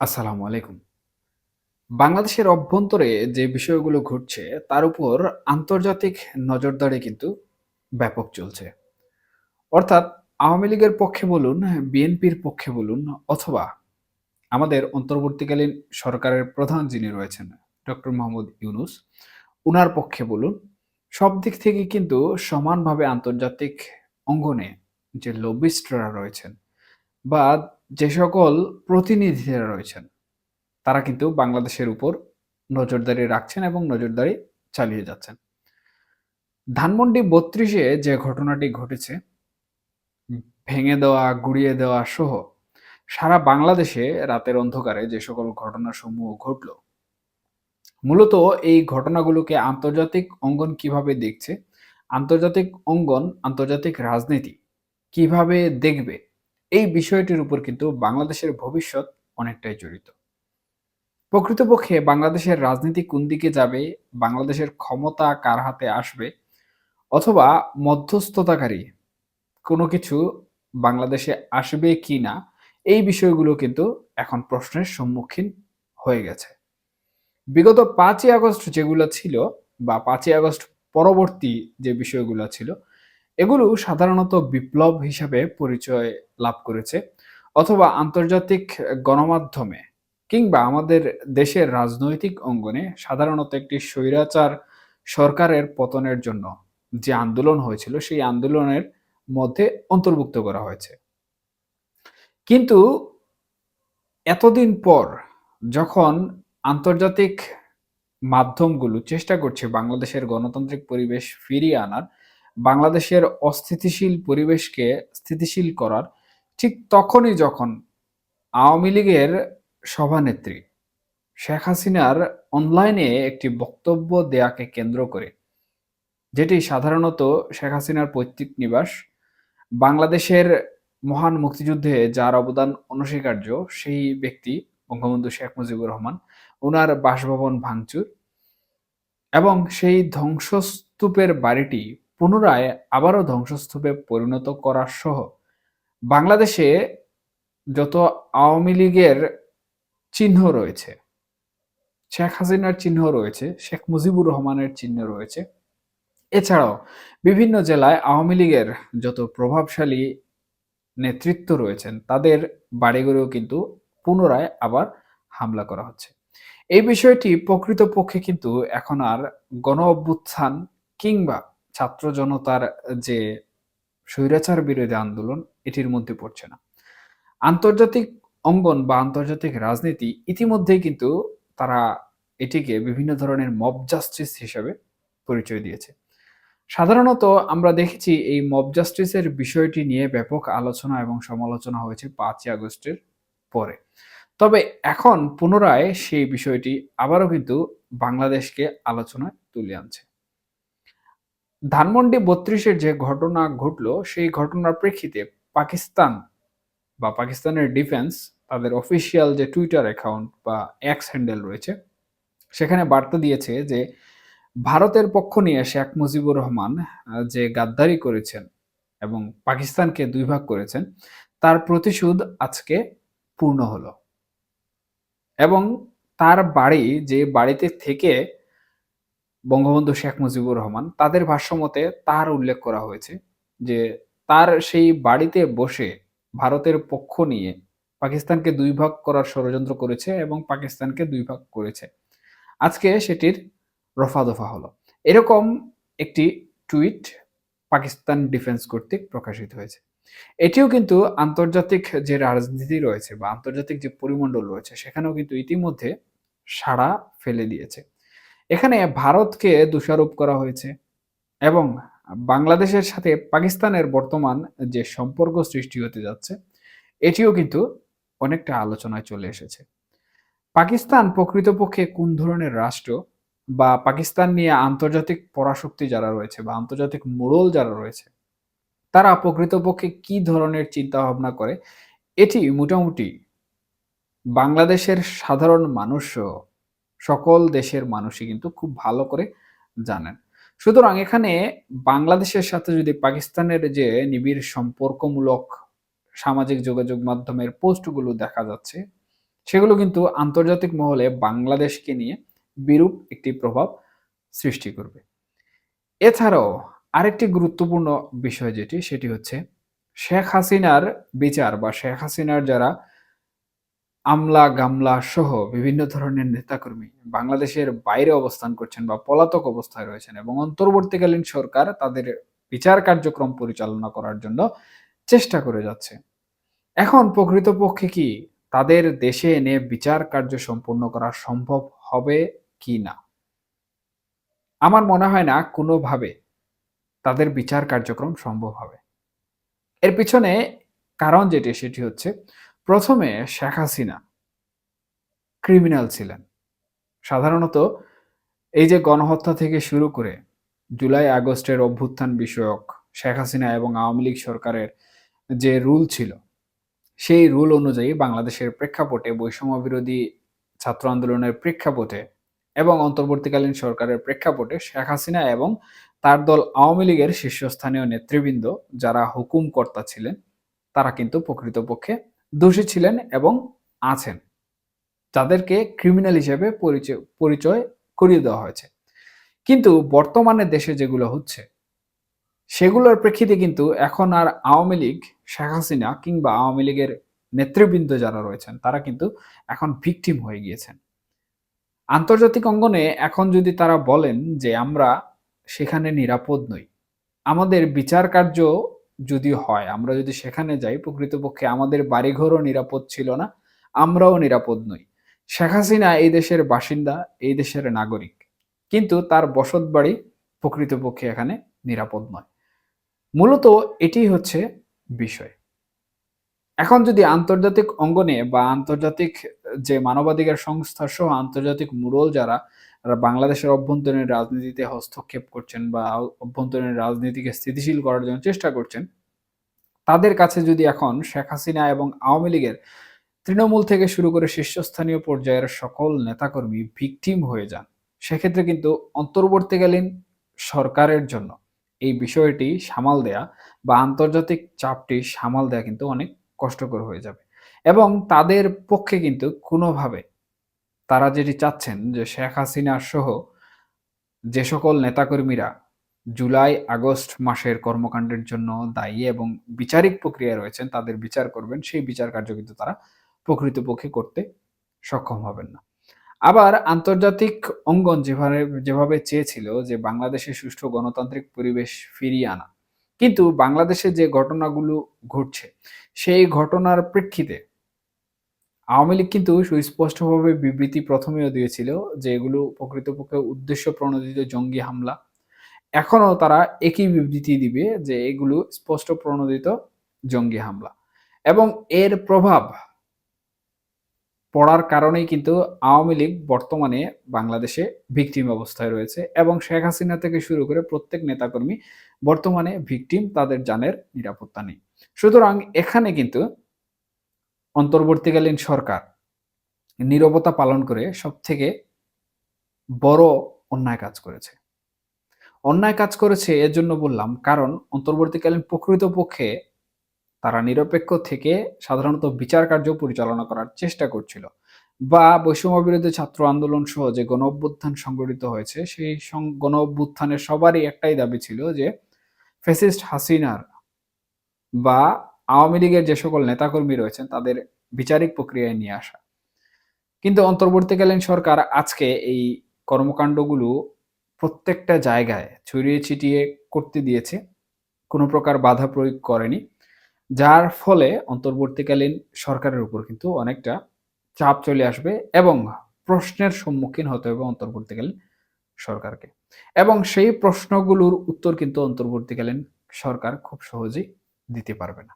আসসালামু আলাইকুম। বাংলাদেশের অভ্যন্তরে যে বিষয়গুলো ঘটছে তার উপর আন্তর্জাতিক নজরদারি কিন্তু ব্যাপক চলছে। অর্থাৎ আওয়ামী লীগের পক্ষে বলুন, বিএনপির পক্ষে বলুন অথবা আমাদের অন্তর্বর্তীকালীন সরকারের প্রধান যিনি রয়েছেন ডক্টর মোহাম্মদ ইউনুস, উনার পক্ষে বলুন, সব দিক থেকে কিন্তু সমানভাবে আন্তর্জাতিক অঙ্গনে যে লবিস্টরা রয়েছেন বা যে সকল প্রতিনিধিরা রয়েছেন, তারা কিন্তু বাংলাদেশের উপর নজরদারি রাখছেন এবং নজরদারি চালিয়ে যাচ্ছেন। ধানমন্ডি বত্রিশে যে ঘটনাটি ঘটেছে, ভেঙে দেওয়া, গুড়িয়ে দেওয়া সহ সারা বাংলাদেশে রাতের অন্ধকারে যে সকল ঘটনা সমূহ ঘটল, মূলত এই ঘটনাগুলোকে আন্তর্জাতিক অঙ্গন কীভাবে দেখছে, আন্তর্জাতিক অঙ্গন, আন্তর্জাতিক রাজনীতি কীভাবে দেখবে এই বিষয়টির উপর কিন্তু বাংলাদেশের ভবিষ্যৎ অনেকটাই জড়িত। প্রকৃতপক্ষে বাংলাদেশের রাজনীতি কোন দিকে যাবে, বাংলাদেশের ক্ষমতা কার হাতে আসবে, অথবা মধ্যস্থতাকারী কোনো কিছু বাংলাদেশে আসবে কি না, এই বিষয়গুলো কিন্তু এখন প্রশ্নের সম্মুখীন হয়ে গেছে। বিগত পাঁচই আগস্ট যেগুলো ছিল বা পাঁচই আগস্ট পরবর্তী যে বিষয়গুলো ছিল এগুলো সাধারণত বিপ্লব হিসাবে পরিচয় লাভ করেছে অথবা আন্তর্জাতিক গণমাধ্যমে কিংবা আমাদের দেশের রাজনৈতিক অঙ্গনে সাধারণত একটি স্বৈরাচার সরকারের পতনের জন্য যে আন্দোলন হয়েছিল, সেই আন্দোলনের মধ্যে অন্তর্ভুক্ত করা হয়েছে। কিন্তু এতদিন পর যখন আন্তর্জাতিক মাধ্যমগুলো চেষ্টা করছে বাংলাদেশের গণতান্ত্রিক পরিবেশ ফিরিয়ে আনার বাংলাদেশের অস্থিতিশীল পরিবেশকে স্থিতিশীল করার ঠিক তখনই যখন আওয়ামী লীগের সভানেত্রী শেখ হাসিনার অনলাইনে একটি বক্তব্য দেয়াকে কেন্দ্র করে, যেটি সাধারণত শেখ হাসিনার পৈতৃক নিবাস, বাংলাদেশের মহান মুক্তিযুদ্ধে যার অবদান অনস্বীকার্য সেই ব্যক্তি বঙ্গবন্ধু শেখ মুজিবুর রহমান ওনার বাসভবন ভাঙচুর এবং সেই ধ্বংসস্তূপের বাড়িটি পুনরায় আবারও ধ্বংসস্তূপে পরিণত করা সহ বাংলাদেশে যত আওয়ামী লীগের চিহ্ন রয়েছে, শেখ হাসিনার চিহ্ন রয়েছে, শেখ মুজিবুর রহমানের চিহ্ন রয়েছে। এছাড়াও বিভিন্ন জেলায় আওয়ামী লীগের যত প্রভাবশালী নেতৃত্ব রয়েছেন, তাদের বাড়িঘরেও কিন্তু পুনরায় আবার হামলা করা হচ্ছে। এই বিষয়টি প্রকৃতপক্ষে কিন্তু এখন আর গণ অভ্যুত্থান কিংবা ছাত্র জনতার যে স্বৈরাচার বিরোধী আন্দোলন, এটির মধ্যে পড়ছে না। আন্তর্জাতিক অঙ্গন বা আন্তর্জাতিক রাজনীতি ইতিমধ্যেই কিন্তু তারা এটিকে বিভিন্ন ধরনের মব জাস্টিস হিসেবে পরিচয় দিয়েছে। সাধারণত আমরা দেখেছি এই মব জাস্টিসের বিষয়টি নিয়ে ব্যাপক আলোচনা এবং সমালোচনা হয়েছে পাঁচই আগস্টের পরে। তবে এখন পুনরায় সেই বিষয়টি আবারও কিন্তু বাংলাদেশকে আলোচনায় তুলে আনছে। ধানমন্ডি বত্রিশের যে ঘটনা ঘটলো, সেই ঘটনার প্রেক্ষিতে পাকিস্তান বা পাকিস্তানের ডিফেন্স, তাদের অফিসিয়াল যে টুইটার অ্যাকাউন্ট বা এক্স হ্যান্ডেল রয়েছে, সেখানে বার্তা দিয়েছে যে ভারতের পক্ষ নিয়ে শেখ মুজিবুর রহমান যে গাদ্দারি করেছেন এবং পাকিস্তানকে দুই ভাগ করেছেন, তার প্রতিশোধ আজকে পূর্ণ হলো। এবং তার বাড়ি, যে বাড়িতে থেকে বঙ্গবন্ধু শেখ মুজিবুর রহমান, তাদের ভাষ্যমতে তার উল্লেখ করা হয়েছে যে তার সেই বাড়িতে বসে ভারতের পক্ষ নিয়ে পাকিস্তানকে দুই ভাগ করার ষড়যন্ত্র করেছে এবং পাকিস্তানকে দুই ভাগ করেছে। আজকে সেটির রফা দফা হলো। এরকম একটি টুইট পাকিস্তান ডিফেন্স কর্তৃক প্রকাশিত হয়েছে। এটিও কিন্তু আন্তর্জাতিক যে রাজনীতি রয়েছে বা আন্তর্জাতিক যে পরিমণ্ডল রয়েছে, সেখানেও কিন্তু ইতিমধ্যে সাড়া ফেলে দিয়েছে। এখানে ভারতকে দোষারোপ করা হয়েছে এবং বাংলাদেশের সাথে পাকিস্তানের বর্তমান যে সম্পর্ক সৃষ্টি হতে যাচ্ছে, এটিও কিন্তু অনেকটা আলোচনায় চলে এসেছে। পাকিস্তান প্রকৃতপক্ষে কোন ধরনের রাষ্ট্র বা পাকিস্তান নিয়ে আন্তর্জাতিক পরাশক্তি যারা রয়েছে বা আন্তর্জাতিক মোড়ল যারা রয়েছে, তারা প্রকৃতপক্ষে কি ধরনের চিন্তা ভাবনা করে? এটি মোটামুটি বাংলাদেশের সাধারণ মানুষ সকল দেশের মানুষই কিন্তু খুব ভালো করে জানেন। সুতরাং এখানে বাংলাদেশের সাথে যদি পাকিস্তানের যে নিবিড় সম্পর্কমূলক সামাজিক যোগাযোগ মাধ্যমের পোস্টগুলো দেখা যাচ্ছে, সেগুলো কিন্তু আন্তর্জাতিক মহলে বাংলাদেশকে নিয়ে বিরূপ একটি প্রভাব সৃষ্টি করবে। এছাড়াও আরেকটি গুরুত্বপূর্ণ বিষয় যেটি, সেটি হচ্ছে শেখ হাসিনার বিচার বা শেখ হাসিনার যারা আমলা, গামলা সহ বিভিন্ন ধরনের নেতাকর্মী বাংলাদেশের বাইরে অবস্থান করছেন বা পলাতক অবস্থায় রয়েছেন এবং অন্তর্বর্তীকালীন সরকার তাদের বিচার কার্যক্রম পরিচালনা করার জন্য চেষ্টা করে যাচ্ছে। এখন প্রকৃতপক্ষে কি তাদের দেশে এনে বিচার কার্য সম্পূর্ণ করা সম্ভব হবে কি না? আমার মনে হয় না কোনোভাবে তাদের বিচার কার্যক্রম সম্ভব হবে। এর পিছনে কারণ যেটি, সেটি হচ্ছে প্রথমে শেখ হাসিনা ক্রিমিনাল ছিলেন। সাধারণত এই যে গণহত্যা থেকে শুরু করে জুলাই আগস্টের অভ্যুত্থান বিষয়ক শেখ হাসিনা এবং আওয়ামী লীগ সরকারের যে রুল ছিল, সেই রুল অনুযায়ী বাংলাদেশের প্রেক্ষাপটে বৈষম্য বিরোধী ছাত্র আন্দোলনের প্রেক্ষাপটে এবং অন্তর্বর্তীকালীন সরকারের প্রেক্ষাপটে শেখ হাসিনা এবং তার দল আওয়ামী লীগের শীর্ষস্থানীয় নেতৃবৃন্দ যারা হুকুম কর্তা ছিলেন, তারা কিন্তু প্রকৃতপক্ষে দোষী ছিলেন এবং আছেন। তাদেরকে ক্রিমিনাল হিসেবে পরিচয় পরিচয় করিয়ে দেওয়া হয়েছে। কিন্তু বর্তমানে দেশে যেগুলো হচ্ছে, সেগুলোর প্রেক্ষিতে কিন্তু এখন আর আওয়ামী লীগ, শেখ হাসিনা কিংবা আওয়ামী লীগের নেতৃবৃন্দ যারা রয়েছেন, তারা কিন্তু এখন ভিকটিম হয়ে গিয়েছেন। আন্তর্জাতিক অঙ্গনে এখন যদি তারা বলেন যে আমরা সেখানে নিরাপদ নই, আমাদের বিচার কার্য যদি হয়, আমরা যদি সেখানে যাই, প্রকৃতপক্ষে আমাদের বাড়িঘরও নিরাপদ ছিল না, আমরাও নিরাপদ নই। শেখ হাসিনা এই দেশের বাসিন্দা, এই দেশের নাগরিক। কিন্তু তার বসত বাড়ি প্রকৃতপক্ষে এখানে নিরাপদ নয়। মূলত এটি হচ্ছে বিষয়। এখন যদি আন্তর্জাতিক অঙ্গনে বা আন্তর্জাতিক যে মানবাধিকার সংস্থা সহ আন্তর্জাতিক মুরল যারা বাংলাদেশের অভ্যন্তরীণ রাজনীতিতে হস্তক্ষেপ করছেন বা অভ্যন্তরীণ রাজনীতিকে স্থিতিশীল করার জন্য চেষ্টা করছেন, তাদের কাছে যদি এখন শেখ হাসিনা এবং আওয়ামী লীগের তৃণমূল থেকে শুরু করে শীর্ষস্থানীয় পর্যায়ের সকল নেতাকর্মী ভিকটিম হয়ে যান, সেক্ষেত্রে কিন্তু অন্তর্বর্তীকালীন সরকারের জন্য এই বিষয়টি সামাল দেয়া বা আন্তর্জাতিক চাপটি সামাল দেয়া কিন্তু অনেক কষ্টকর হয়ে যাবে এবং তাদের পক্ষে কিন্তু কোনোভাবে তারা যেটি চাচ্ছেন যে শেখ হাসিনা সহ যে সকল নেতাকর্মীরা জুলাই আগস্ট মাসের কর্মকাণ্ডের জন্য দায়ী এবং বিচারিক প্রক্রিয়া রয়েছেন, তাদের বিচার করবেন, সেই বিচার কার্য কিন্তু তারা প্রকৃতপক্ষে করতে সক্ষম হবেন না। আবার আন্তর্জাতিক অঙ্গন যেভাবে যেভাবে চেয়েছিল যে বাংলাদেশে সুষ্ঠু গণতান্ত্রিক পরিবেশ ফিরিয়ে আনা, কিন্তু বাংলাদেশে যে ঘটনাগুলো ঘটছে, সেই ঘটনার প্রেক্ষিতে আওয়ামী লীগ কিন্তু সুস্পষ্টভাবে বিবৃতি প্রথমেও দিয়েছিল যে এগুলো প্রকৃতপক্ষে উদ্দেশ্য প্রণোদিত জঙ্গি হামলা। এখনও তারা একই বিবৃতি দিবে যে এগুলো স্পষ্ট প্রণোদিত জঙ্গি হামলা। এবং এর প্রভাব পড়ার কারণেই কিন্তু আওয়ামী লীগ বর্তমানে বাংলাদেশে ভিকটিম অবস্থায় রয়েছে এবং শেখ হাসিনা থেকে শুরু করে প্রত্যেক নেতাকর্মী বর্তমানে ভিকটিম, তাদের জানের নিরাপত্তা নেই। সুতরাং এখানে কিন্তু অন্তর্বর্তীকালীন সরকার নিরবতা পালন করে সব থেকে বড় অন্যায় কাজ করেছে। অন্যায় কাজ করেছে এর জন্য বললাম কারণ অন্তর্বর্তীকালীন প্রকৃতপক্ষে তারা নিরপেক্ষ থেকে সাধারণত বিচার কার্য পরিচালনা করার চেষ্টা করছিল বা বৈষম্য বিরোধী ছাত্র আন্দোলন সহ যে গণ অভ্যুত্থান সংগঠিত হয়েছে সেই গণ অভ্যুত্থানের সবারই একটাই দাবি ছিল যে ফেসিস্ট হাসিনার বা আওয়ামী লীগের যে সকল নেতাকর্মী রয়েছেন, তাদের বিচারিক প্রক্রিয়ায় নিয়ে আসা। কিন্তু অন্তর্বর্তীকালীন সরকার আজকে এই কর্মকাণ্ডগুলো প্রত্যেকটা জায়গায় ছড়িয়ে ছিটিয়ে করতে দিয়েছে। কোনো প্রকার বাধা প্রয়োগ করেনি। যার ফলে অন্তর্বর্তীকালীন সরকারের উপর কিন্তু অনেকটা চাপ চলে আসবে এবং প্রশ্নের সম্মুখীন হতে হবে অন্তর্বর্তীকালীন সরকারকে। এবং সেই প্রশ্নগুলোর উত্তর কিন্তু অন্তর্বর্তীকালীন সরকার খুব সহজেই দিতে পারবে না।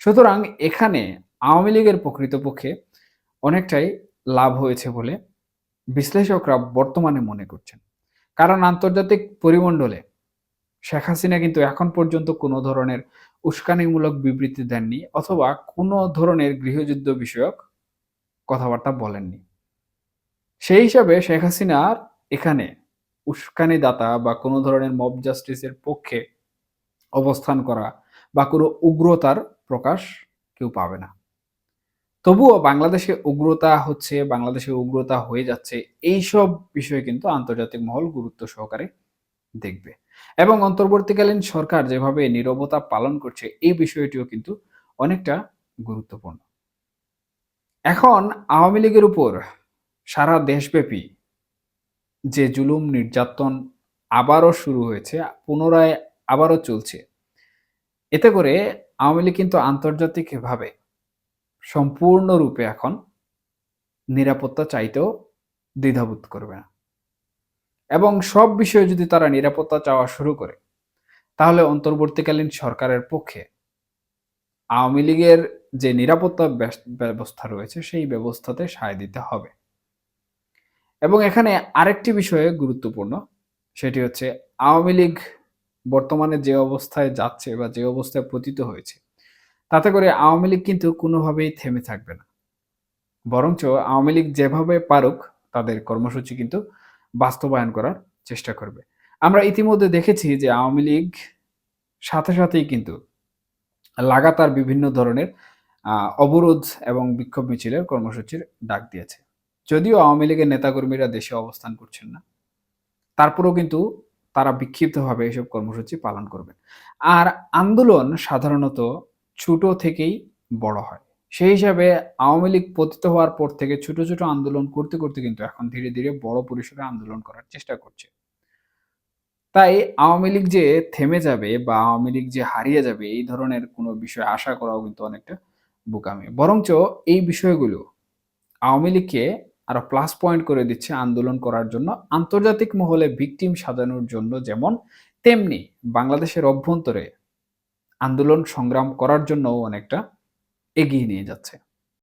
সুতরাং এখানে আওয়ামী লীগের প্রকৃতপক্ষে অনেকটাই লাভ হয়েছে বলে বিশ্লেষকরা বর্তমানে মনে করছেন। কারণ আন্তর্জাতিক পরিমণ্ডলে শেখ হাসিনা কিন্তু এখন পর্যন্ত কোনো ধরনের উস্কানিমূলক বিবৃতি দেননি অথবা কোনো ধরনের গৃহযুদ্ধ বিষয়ক কথাবার্তা বলেননি। সেই হিসাবে শেখ হাসিনার এখানে উস্কানিদাতা বা কোনো ধরনের মব জাস্টিসের পক্ষে অবস্থান করা বা কোনো উগ্রতার প্রকাশ কেউ পাবে না তবুও বাংলাদেশে উগ্রতা হচ্ছে, বাংলাদেশে উগ্রতা হয়ে যাচ্ছে এইসব বিষয়ে কিন্তু আন্তর্জাতিক মহল গুরুত্ব সহকারে দেখবে। এবং অন্তর্বর্তীকালীন সরকার যেভাবে নীরবতা পালন করছে এই বিষয়টিও কিন্তু অনেকটা গুরুত্বপূর্ণ। এখন আওয়ামী লীগের উপর সারা দেশব্যাপী যে জুলুম নির্যাতন আবারও শুরু হয়েছে, পুনরায় আবারও চলছে। এতে করে আওয়ামী লীগ কিন্তু আন্তর্জাতিকভাবে সম্পূর্ণরূপে এখন নিরাপত্তা চাইতেও দ্বিধাবোধ করবে না। এবং সব বিষয়ে যদি তারা নিরাপত্তা চাওয়া শুরু করে, তাহলে অন্তর্বর্তীকালীন সরকারের পক্ষে আওয়ামী লীগের যে নিরাপত্তা ব্যবস্থা রয়েছে সেই ব্যবস্থাতে সায় দিতে হবে। এবং এখানে আরেকটি বিষয়ে গুরুত্বপূর্ণ সেটি হচ্ছে আওয়ামী লীগ বর্তমানে যে অবস্থায় যাচ্ছে বা যে অবস্থায় পতিত হয়েছে, তাতে করে আওয়ামী লীগ কিন্তু কোনোভাবেই থেমে থাকবে না। বরঞ্চ আওয়ামী লীগ যেভাবে পারুক তাদের কর্মসূচি কিন্তু বাস্তবায়ন করার চেষ্টা করবে। আমরা ইতিমধ্যে দেখেছি যে আওয়ামী লীগ সাথে সাথেই কিন্তু লাগাতার বিভিন্ন ধরনের অবরোধ এবং বিক্ষোভ মিছিলের কর্মসূচির ডাক দিয়েছে। যদিও আওয়ামী লীগের নেতাকর্মীরা দেশে অবস্থান করছেন না। তারপরেও কিন্তু তারা বিক্ষিপ্তভাবে এসব কর্মসূচি পালন করবেন। আর আন্দোলন সাধারণত ছোট থেকেই বড় হয়। সেই হিসাবে আওয়ামী লীগ পতিত হওয়ার পর থেকে ছোট, ছোট আন্দোলন করতে, করতে কিন্তু এখন ধীরে, ধীরে বড় পরিসরে আন্দোলন করার চেষ্টা করছে। তাই আওয়ামী লীগ যে থেমে যাবে বা আওয়ামী লীগ যে হারিয়ে যাবে এই ধরনের কোনো বিষয় আশা করাও কিন্তু অনেকটা বোকামি। বরঞ্চ এই বিষয়গুলো আওয়ামী লীগকে আরও প্লাস পয়েন্ট করে দিচ্ছে আন্দোলন করার জন্য আন্তর্জাতিক মহলে ভিকটিম সাজানোর জন্য যেমন তেমনি বাংলাদেশের অভ্যন্তরে আন্দোলন সংগ্রাম করার জন্যও অনেকটা এগিয়ে নিয়ে যাচ্ছে।